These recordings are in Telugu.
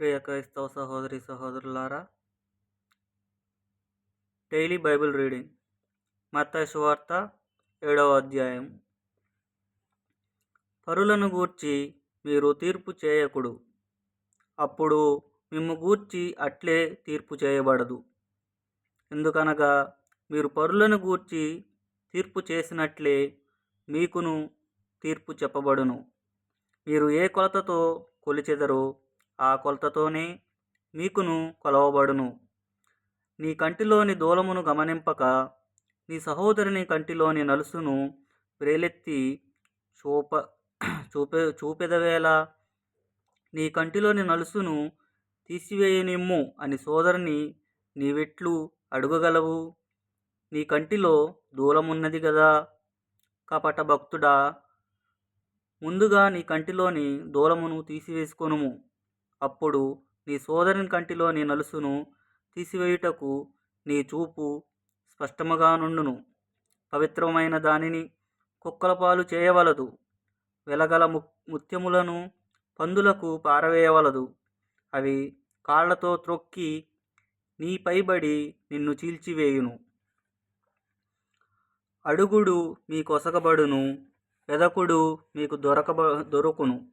ప్రియ క్రైస్తవ సహోదరి సహోదరులారా డైలీ బైబిల్ రీడింగ్ మత్తయి సువార్త ఏడవ అధ్యాయం. పరులను గూర్చి మీరు తీర్పు చేయకుడు అప్పుడు మిమ్ము గూర్చి అట్లే తీర్పు చేయబడదు. ఎందుకనగా మీరు పరులను గూర్చి తీర్పు చేసినట్లే మీకును తీర్పు చెప్పబడును. మీరు ఏ కొలతతో కొలిచెదరో ఆ కొలతతోనే మీకును కొలవబడును. నీ కంటిలోని దూలమును గమనింపక నీ సహోదరుని కంటిలోని నలుసును ప్రేలెత్తి చూప చూపె చూపెదవేళ నీ కంటిలోని నలుసును తీసివేయనిమ్ము అని సోదరుని నీవెట్లు అడుగగలవు. నీ కంటిలో దూలమున్నది గదా! కపట భక్తుడా! ముందుగా నీ కంటిలోని దూలమును తీసివేసుకొనుము. అప్పుడు నీ సోదరుని కంటిలోని నలుసును తీసివేయుటకు నీ చూపు స్పష్టముగా నుండును. పవిత్రమైన దానిని కుక్కల పాలు చేయవలదు. వెలగల ము ముత్యములను పందులకు పారవేయవలదు. అవి కాళ్ళతో త్రొక్కి నీ పైబడి నిన్ను చీల్చివేయును. అడుగుడు మీ కొసగబడును వెదకుడు మీకు దొరకబ దొరుకును.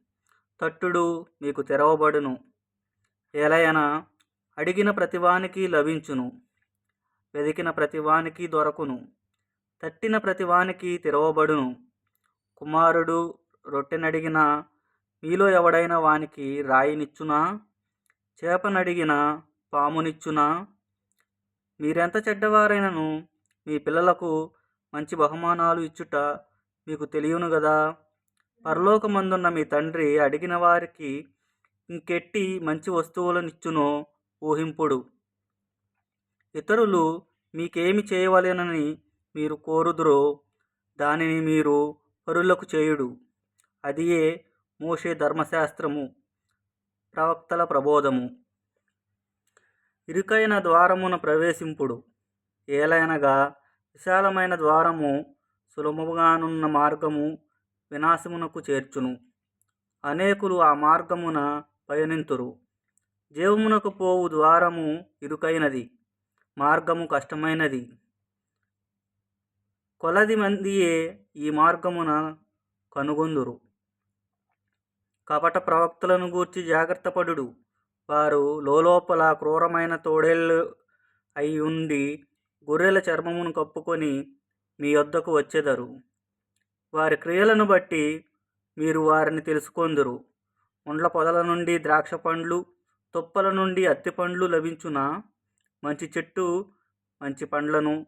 తట్టుడు మీకు తెరవబడును. ఏలయన అడిగిన ప్రతివానికి లభించును. వెదికిన ప్రతివానికి దొరకును. తట్టిన ప్రతివానికి తెరవబడును. కుమారుడు రొట్టెనడిగిన మీలో ఎవడైనా వానికి రాయినిచ్చునా? చేపనడిగిన పామునిచ్చునా? మీరెంత చెడ్డవారైనను మీ పిల్లలకు మంచి బహుమానాలు ఇచ్చుట మీకు తెలియను గదా పరలోకమందున్న మీ తండ్రి అడిగిన వారికి ఇంకెట్టి మంచి వస్తువులనిచ్చునో ఊహింపుడు. ఇతరులు మీకేమి చేయవలెనని మీరు కోరుదురో దానిని మీరు పరులకు చేయుడు. అదియే మోషే ధర్మశాస్త్రము ప్రవక్తల ప్రబోధము. ఇరుకైన ద్వారమున ప్రవేశింపుడు. ఏలైనగా విశాలమైన ద్వారము సులభముగానున్న మార్గము వినాశమునకు చేర్చును. అనేకులు ఆ మార్గమున పయనింతురు. జీవమునకు పోవు ద్వారము ఇరుకైనది మార్గము కష్టమైనది. కొలది మందియే ఈ మార్గమున కనుగొందురు. కపట ప్రవక్తలను గూర్చి జాగ్రత్తపడు వారు లోపల క్రూరమైన తోడేళ్ళు అయి ఉండి గొర్రెల చర్మమును కప్పుకొని మీ వద్దకు వచ్చేదరు. వారి క్రియలను బట్టి మీరు వారిని తెలుసుకొందురు. ముండ్ల పొదల నుండి ద్రాక్ష పండ్లు తుప్పల నుండి అత్తి పండ్లు లభించున? మంచి చెట్టు మంచి పండ్లను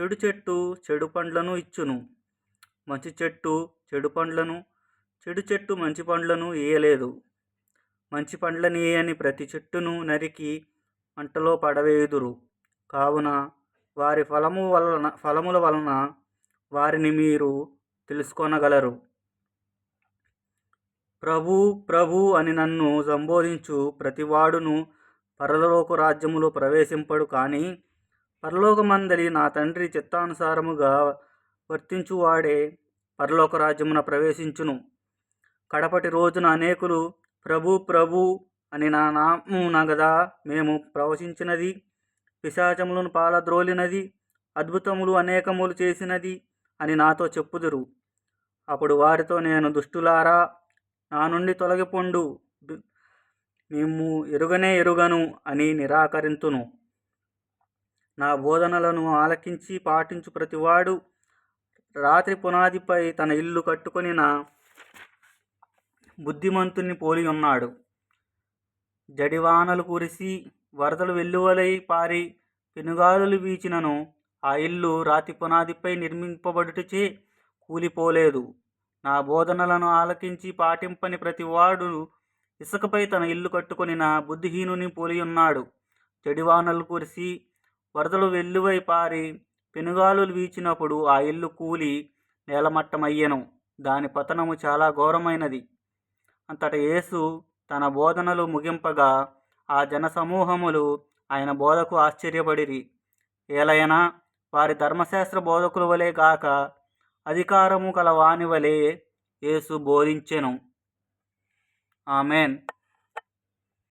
చెడు చెట్టు చెడు పండ్లను ఇచ్చును. మంచి చెట్టు చెడు పండ్లను చెడు చెట్టు మంచి పండ్లను ఇయ్యలేదు. మంచి పండ్లని అని ప్రతి చెట్టును నరికి మంటలో పడవేయుదురు. కావున వారి ఫలము వలన ఫలముల వలన వారిని మీరు తెలుసుకొనగలరు. ప్రభు ప్రభు అని నన్ను సంబోధించు ప్రతివాడును పరలోక రాజ్యములో ప్రవేశింపడు కానీ పరలోకమందలి నా తండ్రి చిత్తానుసారముగా వర్తించువాడే పరలోక రాజ్యమున ప్రవేశించును. కడపటి రోజున అనేకులు ప్రభు ప్రభు అని నా నామున గదా మేము ప్రవశించినది పిశాచములను పాలద్రోలినది అద్భుతములు అనేకములు చేసినది అని నాతో చెప్పుదురు. అప్పుడు వారితో నేను దుష్టులారా నా నుండి తొలగిపొండు. మేము ఎరుగనే ఎరుగను అని నిరాకరింతును. నా బోధనలను ఆలకించి పాటించు ప్రతివాడు రాత్రి పునాదిపై తన ఇల్లు కట్టుకొని నా బుద్ధిమంతుని పోలి ఉన్నాడు. జడివానలు కురిసి వరదలు వెల్లువలై పారి పెనుగాలులు వీచినను. ఆ ఇల్లు రాతి పునాదిపై నిర్మింపబడుటచే కూలిపోలేదు. నా బోధనలను ఆలకించి పాటింపని ప్రతివాడు ఇసుకపై తన ఇల్లు కట్టుకొని నా బుద్ధిహీనుని పోలియున్నాడు. చెడివానలు కురిసి వరదలు వెల్లువై పారి పెనుగాలులు వీచినప్పుడు ఆ ఇల్లు కూలి నేలమట్టమయ్యెను. దాని పతనము చాలా ఘోరమైనది. అంతట యేసు తన బోధనలు ముగింపగా ఆ జనసమూహములు ఆయన బోధకు ఆశ్చర్యపడిరి. ఏలైనా వారి ధర్మశాస్త్ర బోధకుల వలె కాక అధికారము కల వాని వలె యేసు బోధించెను. ఆమెన్.